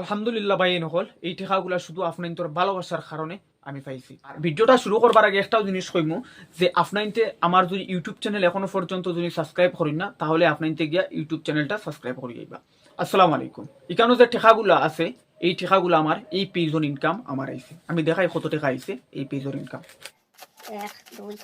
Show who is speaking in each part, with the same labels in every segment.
Speaker 1: আলহামদুলিল্লাহ ভাই নকল এই টেকাগুলা শুধু আপনার ভালোবাসার কারণে আমি পাইছি। আর ভিডিওটা শুরু করবার আগে একটাও জিনিস কইমু, যে আপনাইতে আমার যদি ইউটিউব চ্যানেল এখনও পর্যন্ত যদি সাবস্ক্রাইব করেন না, তাহলে আপনাইতে গিয়া ইউটিউব চ্যানেলটা সাবস্ক্রাইব করে যাইবা আসসালামু আলাইকুম। এখানে যে টেকাগুলা আছে, এই টেকাগুলো আমার এই পেজর ইনকাম আমার আইছে। আমি দেখাই কত টাকা আইছে, এই পেজর ইনকাম
Speaker 2: এক দুই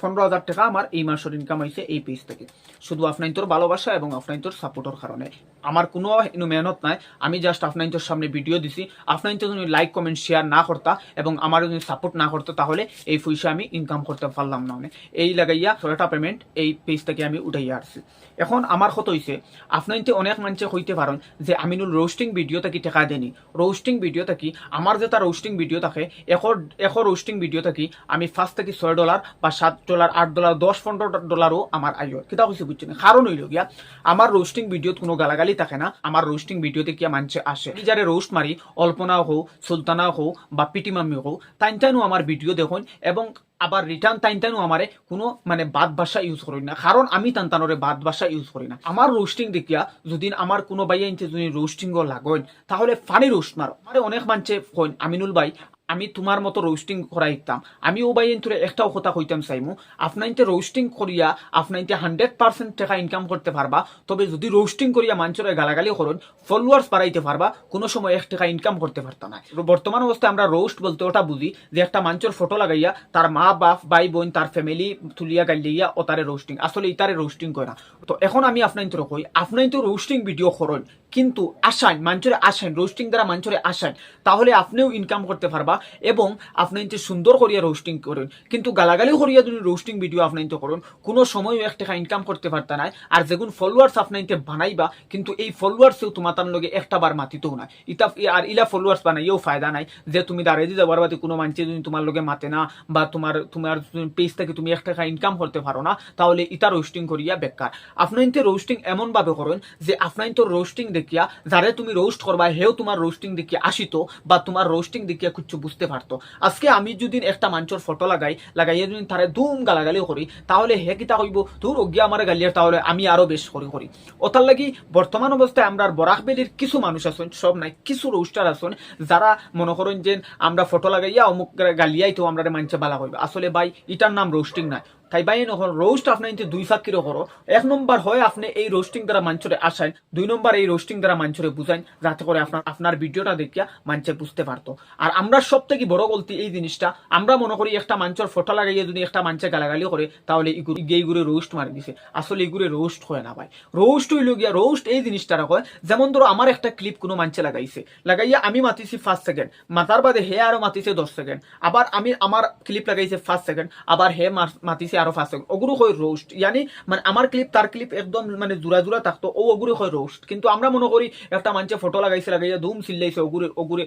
Speaker 2: পনেরো
Speaker 1: হাজার টাকা আমার এই মাসের ইনকাম হয়েছে এই পেজ থেকে। শুধু তোর ভালোবাসা এবং তোর সাপোর্টের কারণে আমার কোনো মেহনত নাই। আমি জাস্ট আপনার তোর সামনে ভিডিও দিছি। আপনার তো যদি লাইক কমেন্ট শেয়ার না করতা এবং আমার যদি সাপোর্ট না করতো তাহলে এই পয়সা আমি ইনকাম করতে পারলাম না মানে। এই লাগাইয়া ছয়টা পেমেন্ট এই পেজ থেকে আমি উঠাইয়া আসছি এখন আমার কত হয়েছে আপনার অনেক মানুষে হইতে পারেন যে, আমিনুল রোস্টিং ভিডিও থাকি টেকা দেনি রোস্টিং ভিডিও থাকি আমার যে তার রোস্টিং ভিডিও থাকে এখন এখন রোস্টিং ভিডিও থাকি, আমি ফার্স্ট থেকে ছয় ডলার বা সাত ডলার আট ডলার দশ পনেরো ডলারও আমার আইয় কিতা কইছে বুঝছেন কারণ হইল গিয়া আমার রোস্টিং ভিডিওত কোনো গালাগালি থাকে না। আমার রোস্টিং ভিডিওতে কিয়া মানুষে আসে। যারে রোস্ট মারি অল্পনা হোক সুলতানা হোক বা পিটি মাম্মি হোক তাইন তাইনও আমার ভিডিও দেখুন। এবং আবার রিটার্ন টাইম টাইমও আমারে কোনো মানে বাদ ভাষা ইউজ করি না। কারণ আমি টানটানরে বাদ ভাষা ইউজ করি না। আমার রোস্টিং দেখিয়া যদি আমার কোনো বাইয়া ইনতে যদি রোস্টিং লাগেন তাহলে ফানি রোস্ট মারো। আমার অনেক মানছে কইন আমিনুল ভাই আমি তোমার মতো রোস্টিং করাইতাম আমি ও বাইন তোরে একটাও কথা কইতাম চাইমু আপনাইতে রোস্টিং করিয়া আপনাইতে হান্ড্রেড পার্সেন্ট টাকা ইনকাম করতে পারবা তবে যদি রোস্টিং করিয়া মানুষের গালাগালি করুন ফলোয়ার্স বাড়াইতে পারবা কোনো সময় এক টাকা ইনকাম করতে পারতা না বর্তমান অবস্থায় আমরা রোস্ট বলতে ওটা বুঝি যে একটা মানুষের ফটো লাগাইয়া তার মা, বাপ ভাই বোন তার ফ্যামিলি তুলিয়া গাইলিয়া ও তারে রোস্টিং আসলে ইতারে রোস্টিং করে না তো এখন আমি আপনার তো কই আপনার তো রোস্টিং ভিডিও করুন কিন্তু আসান মানুষের আসান রোস্টিং দ্বারা মানুষের আসান তাহলে আপনিও ইনকাম করতে পারবা এবং আপনি যে সুন্দর করিয়া রোস্টিং করুন। কিন্তু গালাগালি করিয়া যদি রোস্টিং ভিডিও আপনি তো করুন, কোনো সময়ও এক টাকা ইনকাম করতে পারতা নাই। আর যেগুন ফলোয়ার্স আপনি বানাইবা, কিন্তু এই ফলোয়ার্সেও তোমার তার লগে একটা বার মাতিতেও না ইতা আর ইলা ফলোয়ার্স বানাইও ফায়দা নাই যে তুমি দাঁড়িয়ে দিয়ে যাবার বাদে কোনো মানুষে যদি তোমার লগে মাতে না, বা তোমার তোমার পেজ থেকে তুমি এক টাকা ইনকাম করতে পারো না, তাহলে ইটা রোস্টিং করিয়া বেকার। আপনার রোস্টিং এমন ভাবে করেন যে আপনার তো রোস্টিং দেখিয়া, যারে তুমি রোস্ট করবা হেও তোমার রোস্টিং দেখিয়া আসিত, বা তোমার রোস্টিং দেখিয়া কিছু বুঝতে পারতো। আজকে আমি যদি একটা মানুষের ফটো লাগাই লাগাই যদি তারে ধুম গালাগালি করি, তাহলে হে কিতা কইব? তোর অজ্ঞা আমার গালিয়ার তাহলে আমি আরও বেশ করি করি। ওতার লাগি বর্তমান অবস্থায় আমরা বরাক বেলির কিছু মানুষ আছেন সব নাই, কিছু রোস্টার আছেন যারা মনে করেন যে আমরা ফটো লাগাইয়া অমুক গালিয়াই তো আমরা মানুষে বালা করব আসলে ভাই ইটার নাম রোস্টিং নাই। তাই বাই নখন রোস্ট আপনার ইনতে দুই ফাঁকিরও করো এক নম্বর হয় আপনি এই রোস্টিং দ্বারা মাঞ্চরে আসান দুই নম্বর এই রোস্টিং দ্বারা মাঞ্চরে বুঝাইন যাতে করে আপনার আপনার ভিডিওটা দেখিয়া মাঞ্চে বুঝতে পারতো আর আমরা সব থেকে বড় গলতি এই জিনিসটা আমরা মনে করি একটা মাঞ্চর ফটো লাগাইয়ে যদি একটা মাঞ্চে গালাগালি করে তাহলে এইগুলো রোস্ট মারি দিছে আসলে এগুলো রোস্ট হয় না ভাই রোস্ট হইল গিয়া রোস্ট এই জিনিসটা হয় যেমন ধরো আমার একটা ক্লিপ কোনো মাঞ্চে লাগাইছে লাগাইয়া আমি মাতিছি ফার্স্ট সেকেন্ড মাতার বাদে হে আরও মাতিছে দশ সেকেন্ড আবার আমি আমার ক্লিপ লাগাইছে ফার্স্ট সেকেন্ড আবার হে মাতিছে আরও সেকেন্ড ওগুলো হয় রোস্ট ইয়ানি মানে আমার ক্লিপ তার ক্লিপ একদম মানে জোড়া জোড়া থাকতো। ও ওগুলো হয় রোস্ট কিন্তু আমরা মনে করি, একটা মানুষে ফটো লাগাইছে, লাগাইয়া ধুম চিল্লাইছে ওগুরে ওগুরে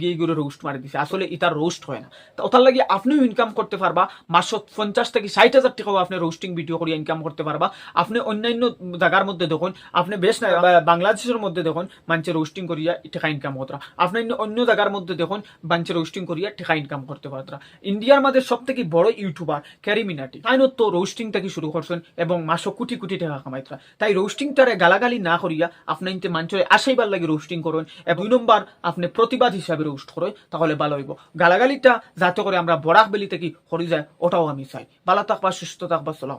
Speaker 1: গিয়ে গিয়ে রোস্ট মারি দিছে। আসলে ইতার রোস্ট হয় না। তো ওটার লাগি আপনিও ইনকাম করতে পারবা। মাসত পঞ্চাশ থেকে ষাট হাজার টাকাও আপনি রোস্টিং ভিডিও করে ইনকাম করতে পারবা। আপনি অন্যান্য জায়গার মধ্যে দেখুন, আপনি বেশ না বাংলাদেশের মধ্যে দেখুন মানুষের রোস্টিং করিয়া টাকা ইনকাম করতে আপনি অন্য জায়গার মধ্যে দেখুন মানুষের রোস্টিং করিয়া টাকা ইনকাম করতে পারতরা ইন্ডিয়ার মধ্যে সব থেকে বড় ইউটিউবার ক্যারি মিনাটি তাই তো রোস্টিং থেকে শুরু করছেন? এবং মাসো কোটি কোটি টাকা কামাইতরা তাই রোস্টিংটারে গালাগালি না করিয়া আপনি ইনতে মাঞ্চরে আসাইবার লাগে রোস্টিং করেন এবং দুই নম্বর আপনি প্রতিবাদ হিসাবে রোস্ট করেন, তাহলে ভালো হইব। গালাগালিটা যাতে করে আমরা বরাক বেলি থেকে হরি যায়, ওটাও আমি চাই। ভালো থাকবা, সুস্থ থাকবা, সালাম